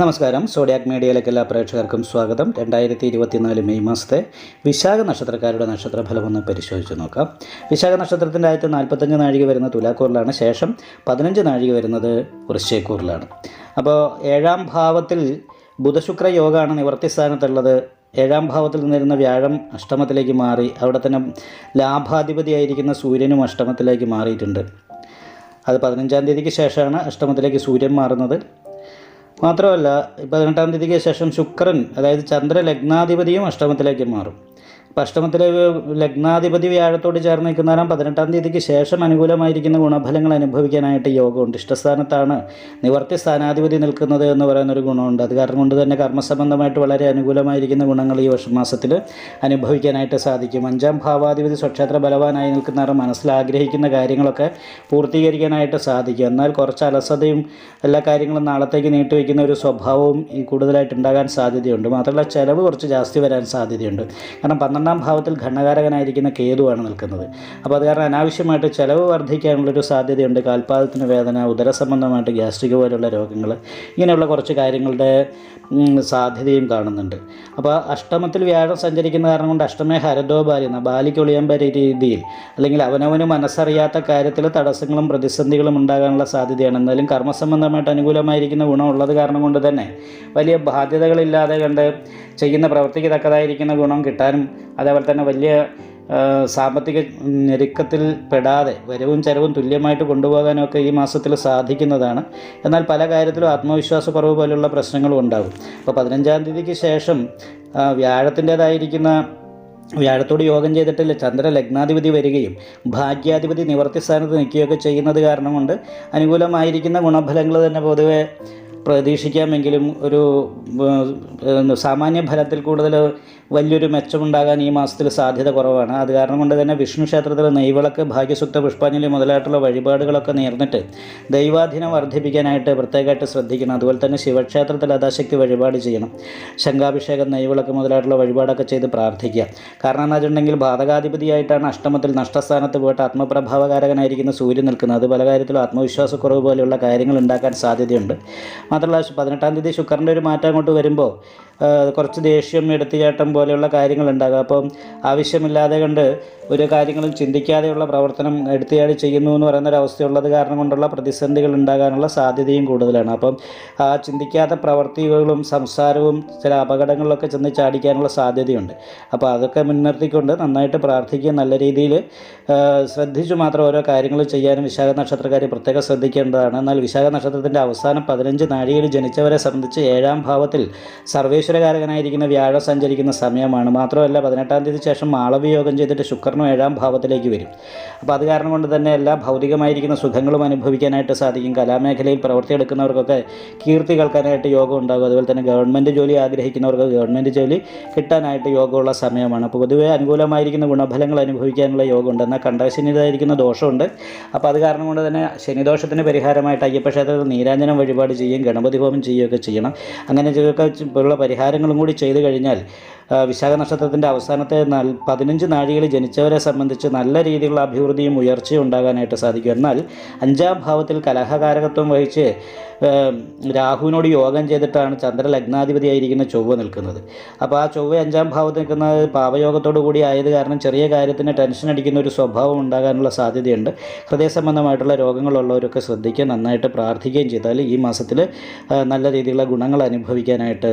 നമസ്കാരം. സോഡിയാക് മീഡിയയിലേക്ക് എല്ലാ പ്രേക്ഷകർക്കും സ്വാഗതം. രണ്ടായിരത്തി ഇരുപത്തിനാല് മെയ് മാസത്തെ വിശാഖ നക്ഷത്രക്കാരുടെ നക്ഷത്രഫലം ഒന്ന് പരിശോധിച്ച് നോക്കാം. വിശാഖ നക്ഷത്രത്തിന്റെ ആദ്യത്തെ നാൽപ്പത്തഞ്ച് നാഴിക വരുന്നത് തുലാക്കൂറിലാണ്. ശേഷം പതിനഞ്ച് നാഴിക വരുന്നത് വൃശ്ചയക്കൂറിലാണ് അപ്പോൾ ഏഴാം ഭാവത്തിൽ ബുധശുക്ര യോഗമാണ് നിവർത്തി സ്ഥാനത്തുള്ളത്. ഏഴാം ഭാവത്തിൽ നിന്നിരുന്ന വ്യാഴം അഷ്ടമത്തിലേക്ക് മാറി അവിടെ തന്നെ ലാഭാധിപതിയായിരിക്കുന്ന സൂര്യനും അഷ്ടമത്തിലേക്ക് മാറിയിട്ടുണ്ട്. അത് പതിനഞ്ചാം തീയതിക്ക് ശേഷമാണ് അഷ്ടമത്തിലേക്ക് സൂര്യൻ മാറുന്നത്. മാത്രമല്ല പതിനെട്ടാം തീയതിക്ക് ശേഷം ശുക്രൻ അതായത് ചന്ദ്രലഗ്നാധിപതിയും അഷ്ടമത്തിലേക്ക് മാറും. അഷ്ടമത്തിലെ ലഗ്നാധിപതി വ്യാഴത്തോട് ചേർന്ന് നിൽക്കുന്നവരാം പതിനെട്ടാം തീയതിക്ക് ശേഷം അനുകൂലമായിരിക്കുന്ന ഗുണഫലങ്ങൾ അനുഭവിക്കാനായിട്ട് യോഗമുണ്ട്. ഇഷ്ടസ്ഥാനത്താണ് നിവർത്തി സ്ഥാനാധിപതി നിൽക്കുന്നത് എന്ന് പറയുന്നൊരു ഗുണമുണ്ട്. അത് കാരണം കൊണ്ട് തന്നെ കർമ്മസംബന്ധമായിട്ട് വളരെ അനുകൂലമായിരിക്കുന്ന ഗുണങ്ങൾ ഈ വർഷം മാസത്തിൽ അനുഭവിക്കാനായിട്ട് സാധിക്കും. അഞ്ചാം ഭാവാധിപതി സ്വക്ഷേത്ര ബലവാനായി നിൽക്കുന്നവർ മനസ്സിൽ ആഗ്രഹിക്കുന്ന കാര്യങ്ങളൊക്കെ പൂർത്തീകരിക്കാനായിട്ട് സാധിക്കും. എന്നാൽ കുറച്ച് അലസതയും എല്ലാ കാര്യങ്ങളും നാളത്തേക്ക് നീട്ടിവെക്കുന്ന ഒരു സ്വഭാവവും കൂടുതലായിട്ട് ഉണ്ടാകാൻ സാധ്യതയുണ്ട്. മാത്രമല്ല ചിലവ് കുറച്ച് ജാസ്തി വരാൻ സാധ്യതയുണ്ട്. കാരണം പന്ത്രണ്ടാം ഭാവത്തിൽ ഘടകാരകനായിരിക്കുന്ന കേതുവാണ് നിൽക്കുന്നത്. അപ്പോൾ അത് കാരണം അനാവശ്യമായിട്ട് ചിലവ് വർദ്ധിക്കാനുള്ളൊരു സാധ്യതയുണ്ട്. കാൽപാദത്തിന് വേദന ഉദരസംബന്ധമായിട്ട് ഗ്യാസ്ട്രിക് പോലുള്ള രോഗങ്ങൾ ഇങ്ങനെയുള്ള കുറച്ച് കാര്യങ്ങളുടെ സാധ്യതയും കാണുന്നുണ്ട്. അപ്പോൾ അഷ്ടമത്തിൽ വ്യാഴം സഞ്ചരിക്കുന്ന കാരണം കൊണ്ട് അഷ്ടമേ ഹരദോ ബാലിക്കൊളിയാൻ പറ്റിയ രീതിയിൽ അല്ലെങ്കിൽ അവനവന് മനസ്സറിയാത്ത കാര്യത്തിൽ തടസ്സങ്ങളും പ്രതിസന്ധികളും ഉണ്ടാകാനുള്ള സാധ്യതയാണ്. എന്നാലും കർമ്മസംബന്ധമായിട്ട് അനുകൂലമായിരിക്കുന്ന ഗുണമുള്ളത് കാരണം കൊണ്ട് തന്നെ വലിയ ബാധ്യതകളില്ലാതെ കണ്ട് ചെയ്യുന്ന പ്രവൃത്തിക്ക് തക്കതായിരിക്കുന്ന ഗുണം കിട്ടാനും അതേപോലെ തന്നെ വലിയ സാമ്പത്തിക ഞെരുക്കത്തിൽ പെടാതെ വരവും ചെലവും തുല്യമായിട്ട് കൊണ്ടുപോകാനൊക്കെ ഈ മാസത്തിൽ സാധിക്കുന്നതാണ്. എന്നാൽ പല കാര്യത്തിലും ആത്മവിശ്വാസക്കുറവ് പോലുള്ള പ്രശ്നങ്ങളും ഉണ്ടാകും. അപ്പോൾ പതിനഞ്ചാം തീയതിക്ക് ശേഷം വ്യാഴത്തിന്റേതായിരിക്കുന്ന വ്യാഴത്തോട് യോഗം ചെയ്തിട്ടില്ല ചന്ദ്ര ലഗ്നാധിപതി വരികയും ഭാഗ്യാധിപതി നിവർത്തി സ്ഥാനത്ത് നിൽക്കുകയൊക്കെ ചെയ്യുന്നത് കാരണം കൊണ്ട് അനുകൂലമായിരിക്കുന്ന ഗുണഫലങ്ങൾ തന്നെ പൊതുവെ പ്രതീക്ഷിക്കാമെങ്കിലും ഒരു സാമാന്യ ഫലത്തിൽ കൂടുതൽ വലിയൊരു മെച്ചമുണ്ടാകാൻ ഈ മാസത്തിൽ സാധ്യത കുറവാണ്. അത് കാരണം കൊണ്ട് തന്നെ വിഷ്ണു ക്ഷേത്രത്തിൽ നെയ്വിളക്ക് ഭാഗ്യസുക്ത പുഷ്പാഞ്ജലി മുതലായിട്ടുള്ള വഴിപാടുകളൊക്കെ നേർന്നിട്ട് ദൈവാധീനം വർദ്ധിപ്പിക്കാനായിട്ട് പ്രത്യേകമായിട്ട് ശ്രദ്ധിക്കണം. അതുപോലെ തന്നെ ശിവക്ഷേത്രത്തിൽ അതാശക്തി വഴിപാട് ചെയ്യണം. ശംഖാഭിഷേകം നെയ്വിളക്ക് മുതലായിട്ടുള്ള വഴിപാടൊക്കെ ചെയ്ത് പ്രാർത്ഥിക്കുക. കാരണം എന്ന് വെച്ചിട്ടുണ്ടെങ്കിൽ ബാധകാധിപതിയായിട്ടാണ് അഷ്ടമത്തിൽ നഷ്ടസ്ഥാനത്ത് പോയിട്ട് ആത്മപ്രഭാവകാരകനായിരിക്കുന്ന സൂര്യൻ നിൽക്കുന്നത്. അത് പല കാര്യത്തിലും ആത്മവിശ്വാസക്കുറവ് പോലെയുള്ള കാര്യങ്ങൾ ഉണ്ടാക്കാൻ സാധ്യതയുണ്ട്. മാത്രമല്ല പതിനെട്ടാം തീയതി ശുക്രന്റെ ഒരു മാറ്റം അങ്ങോട്ട് വരുമ്പോൾ കുറച്ച് ദേഷ്യം എടുത്തുചാട്ടം പോലെയുള്ള കാര്യങ്ങൾ ഉണ്ടാകും അപ്പം ആവശ്യമില്ലാതെ കണ്ട് ഒരു കാര്യങ്ങളും ചിന്തിക്കാതെയുള്ള പ്രവർത്തനം എടുത്തുചാടി ചെയ്യുന്നു എന്ന് പറയുന്ന ഒരു അവസ്ഥയുള്ളത് കാരണം കൊണ്ടുള്ള പ്രതിസന്ധികൾ ഉണ്ടാകാനുള്ള സാധ്യതയും കൂടുതലാണ്. അപ്പം ആ ചിന്തിക്കാത്ത പ്രവർത്തികളും സംസാരവും ചില അപകടങ്ങളിലൊക്കെ ചെന്ന് ചാടിക്കാനുള്ള സാധ്യതയുണ്ട്. അപ്പോൾ അതൊക്കെ മുൻനിർത്തിക്കൊണ്ട് നന്നായിട്ട് പ്രാർത്ഥിക്കുക നല്ല രീതിയിൽ ശ്രദ്ധിച്ചു മാത്രം ഓരോ കാര്യങ്ങൾ ചെയ്യാനും വിശാഖ നക്ഷത്രക്കാർ പ്രത്യേകം ശ്രദ്ധിക്കേണ്ടതാണ്. എന്നാൽ വിശാഖ നക്ഷത്രത്തിന്റെ അവസാനം പതിനഞ്ച് നാഴികയിൽ ജനിച്ചവരെ സംബന്ധിച്ച് ഏഴാം ഭാവത്തിൽ സർവേശ്വരകാരകനായിരിക്കുന്ന വ്യാഴം സഞ്ചരിക്കുന്ന സമയമാണ്. മാത്രമല്ല പതിനെട്ടാം തീയതി ശേഷം മാളവിയോഗം ചെയ്തിട്ട് ശുക്രനും ഏഴാം ഭാവത്തിലേക്ക് വരും. അപ്പോൾ അത് കാരണം കൊണ്ട് തന്നെ എല്ലാ ഭൗതികമായിരിക്കുന്ന സുഖങ്ങളും അനുഭവിക്കാനായിട്ട് സാധിക്കും. കലാമേഖലയിൽ പ്രവർത്തിയെടുക്കുന്നവർക്കൊക്കെ കീർത്തി കേൾക്കാനായിട്ട് യോഗം ഉണ്ടാകും. അതുപോലെ തന്നെ ഗവൺമെന്റ് ജോലി ആഗ്രഹിക്കുന്നവർക്ക് ഗവൺമെന്റ് ജോലി കിട്ടാനായിട്ട് യോഗമുള്ള സമയമാണ്. അപ്പോൾ പൊതുവേ അനുകൂലമായിരിക്കുന്ന ഗുണഫലങ്ങൾ അനുഭവിക്കാനുള്ള യോഗമുണ്ട് എന്നാൽ കണ്ടശനിതായിരിക്കുന്ന ദോഷമുണ്ട്. അപ്പോൾ അത് കാരണം കൊണ്ട് തന്നെ ശനിദോഷത്തിന് പരിഹാരമായിട്ട് അയ്യപ്പ ക്ഷേത്രത്തിൽ നീരാഞ്ജനം വഴിപാട് ചെയ്യും ഗണപതി ഹോമം ചെയ്യുകയൊക്കെ ചെയ്യണം. അങ്ങനെ ചെയ്യുക ഉള്ള പരിഹാരങ്ങളും കൂടി ചെയ്തു കഴിഞ്ഞാൽ വിശാഖ നക്ഷത്രത്തിന്റെ അവസാനത്തെ നൽ പതിനഞ്ച് നാഴികളിൽ ജനിച്ചവരെ സംബന്ധിച്ച് നല്ല രീതിയിലുള്ള അഭിവൃദ്ധിയും ഉയർച്ചയും ഉണ്ടാകാനായിട്ട് സാധിക്കും. എന്നാൽ അഞ്ചാം ഭാവത്തിൽ കലഹകാരകത്വം വഹിച്ച് രാഹുവിനോട് യോഗം ചെയ്തിട്ടാണ് ചന്ദ്ര ലഗ്നാധിപതിയായിരിക്കുന്ന ചൊവ്വ നിൽക്കുന്നത്. അപ്പോൾ ആ ചൊവ്വ അഞ്ചാം ഭാവത്തിൽ നിൽക്കുന്ന പാപയോഗത്തോടു കൂടി ആയത് കാരണം ചെറിയ കാര്യത്തിന് ടെൻഷൻ അടിക്കുന്ന ഒരു സ്വഭാവം ഉണ്ടാകാനുള്ള സാധ്യതയുണ്ട്. ഹൃദയ സംബന്ധമായിട്ടുള്ള രോഗങ്ങളുള്ളവരൊക്കെ ശ്രദ്ധിക്കുക നന്നായിട്ട് പ്രാർത്ഥിക്കുകയും ചെയ്താൽ ഈ മാസത്തിൽ നല്ല രീതിയിലുള്ള ഗുണങ്ങൾ അനുഭവിക്കാനായിട്ട്